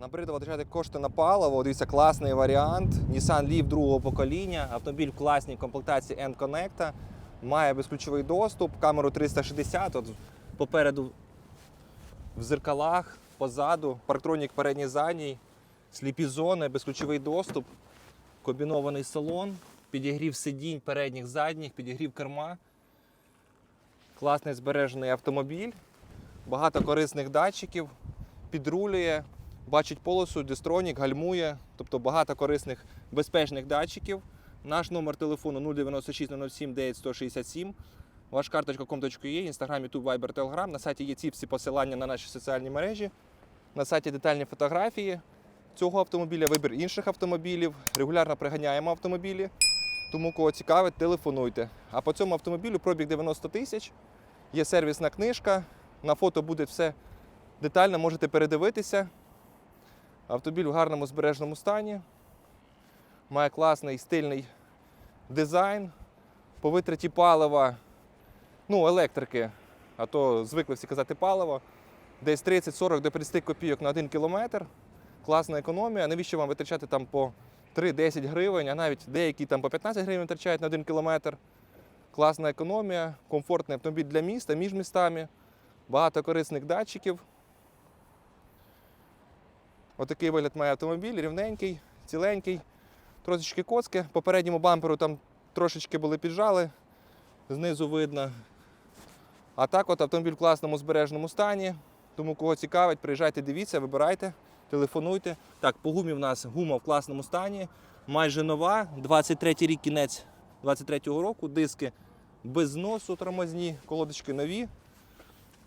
Набридло витрачати кошти на паливо. Дивіться, класний варіант. Nissan Leaf другого покоління. Автомобіль в класній комплектації N-Connect. Має безключовий доступ, камеру 360. От попереду в зеркалах, позаду, парктронік передній задній, сліпі зони, безключовий доступ, комбінований салон, підігрів сидінь передніх, задніх, підігрів керма. Класний збережений автомобіль, багато корисних датчиків, підрулює, бачить полосу, дистронік, гальмує, тобто багато корисних безпечних датчиків. Наш номер телефону 096 07 9167. Ваш карточка com.ua, Instagram, YouTube, Viber, Telegram. На сайті є ці всі посилання на наші соціальні мережі. На сайті детальні фотографії цього автомобіля, вибір інших автомобілів. Регулярно приганяємо автомобілі. Тому кого цікавить, телефонуйте. А по цьому автомобілю пробіг 90 тисяч. Є сервісна книжка. На фото буде все детально, можете передивитися. Автомобіль в гарному збереженому стані. Має класний стильний дизайн. По витраті палива, ну, електрики, а то звикли всі казати паливо. Десь 30-40 до 50 копійок на 1 кілометр. Класна економія. Навіщо вам витрачати там по 3-10 гривень, а навіть деякі там по 15 гривень витрачають на 1 кілометр. Класна економія, комфортний автомобіль для міста, між містами, багато корисних датчиків. Отакий вигляд має автомобіль, рівненький, ціленький, трошечки коцки. По передньому бамперу там трошечки були піджали, знизу видно. А так от автомобіль в класному збереженому стані. Тому кого цікавить, приїжджайте, дивіться, вибирайте, телефонуйте. Так, по гумі в нас гума в класному стані, майже нова, 23-й рік кінець 23-го року, диски без зносу тормозні, колодочки нові.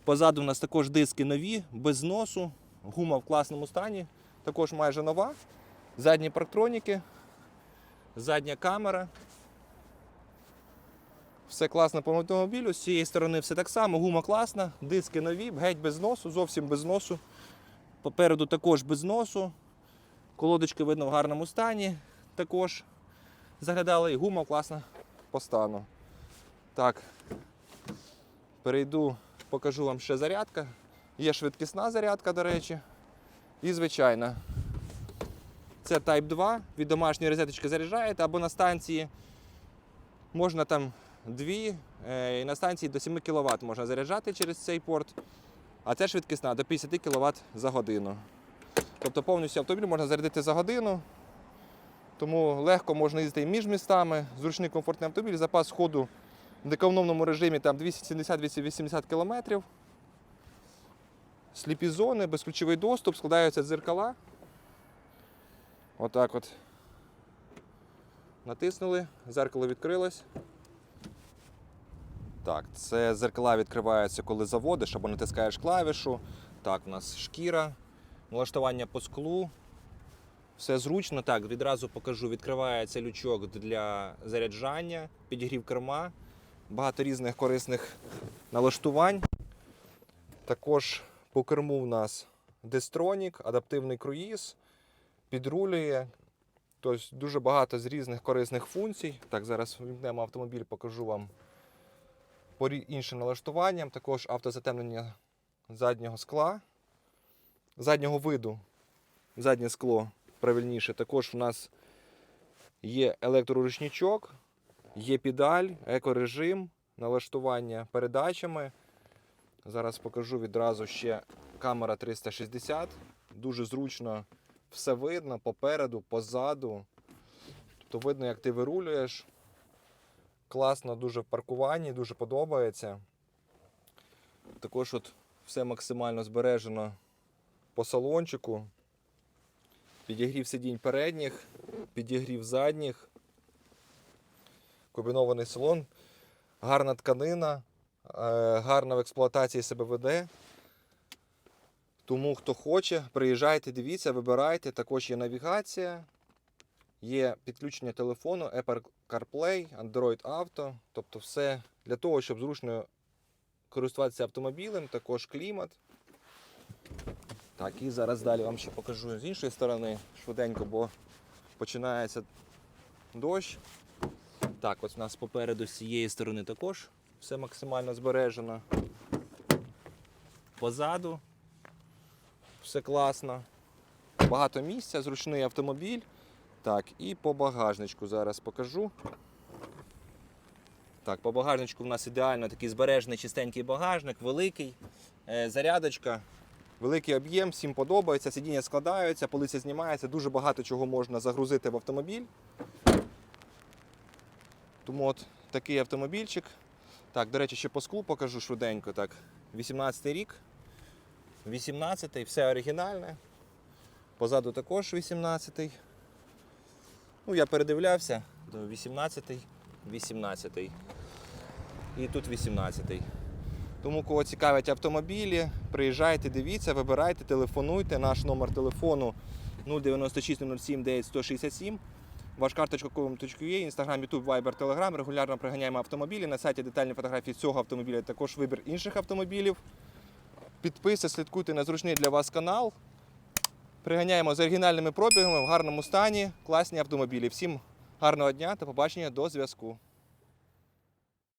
Позаду у нас також диски нові, без зносу, гума в класному стані, також майже нова. Задні парктроніки, задня камера. Все класно по автомобілю. З цієї сторони все так само, гума класна, диски нові, геть без носу, зовсім без носу. Попереду також без носу. Колодочки видно в гарному стані. Також заглядали і гума класна по стану. Так. Перейду, покажу вам ще зарядка. Є швидкісна зарядка, до речі. І звичайна. Це Type 2. Від домашньої розеточки заряджаєте або на станції. Можна там дві, е, і на станції до 7 кВт можна заряджати через цей порт. А це швидкісна до 50 кВт за годину. Тобто повністю автомобіль можна зарядити за годину. Тому легко можна їздити між містами, зручний комфортний автомобіль, запас ходу в економному режимі там 270-280 км. Сліпі зони, безключовий доступ, складаються дзеркала. Отак от. Натиснули, зеркало відкрилось. Так, це зеркала відкриваються, коли заводиш або натискаєш клавішу. Так, у нас шкіра, налаштування по склу. Все зручно. Так, відразу покажу. Відкривається лючок для заряджання, підігрів керма, багато різних корисних налаштувань. Також по керму в нас дистронік, адаптивний круїз, підрулює. Тобто дуже багато з різних корисних функцій. Так, зараз вімкнемо автомобіль, покажу вам по іншим налаштуванням. Також автозатемнення заднього скла, заднього виду, заднє скло правильніше. Також у нас є електроручничок, є педаль, екорежим, налаштування передачами. Зараз покажу відразу ще камера 360. Дуже зручно все видно попереду, позаду. Тобто видно, як ти вирулюєш. Класно дуже в паркуванні, дуже подобається. Також от все максимально збережено по салончику. Підігрів сидінь передніх, підігрів задніх. Комбінований салон, гарна тканина, е, гарна в експлуатації себе веде. Тому хто хоче, приїжджайте, дивіться, вибирайте. Також є навігація, є підключення телефону, Apple CarPlay, Android Auto. Тобто все для того, щоб зручно користуватися автомобілем, також клімат. Так, і зараз далі вам ще покажу з іншої сторони швиденько, бо починається дощ. Так, ось у нас попереду з цієї сторони також все максимально збережено. Позаду все класно. Багато місця, зручний автомобіль. Так, і по багажничку зараз покажу. Так, по багажничку в нас ідеально такий збережений чистенький багажник, великий, е, зарядочка, великий об'єм, всім подобається, сидіння складаються, полиця знімається, дуже багато чого можна загрузити в автомобіль. Тому от такий автомобільчик. Так, до речі, ще по склу покажу швиденько. Так, 18 рік. 18-й, все оригінальне. Позаду також 18-й. Ну, я передивлявся. 18-й, 18-й. І тут 18-й. Тому, кого цікавлять автомобілі, приїжджайте, дивіться, вибирайте, телефонуйте. Наш номер телефону 096 07 9 167. Instagram, YouTube, інстаграм, Telegram. Регулярно приганяємо автомобілі. На сайті детальні фотографії цього автомобіля, також вибір інших автомобілів. Підписи, слідкуйте на зручний для вас канал. Приганяємо з оригінальними пробігами в гарному стані, класні автомобілі. Всім гарного дня та побачення до зв'язку.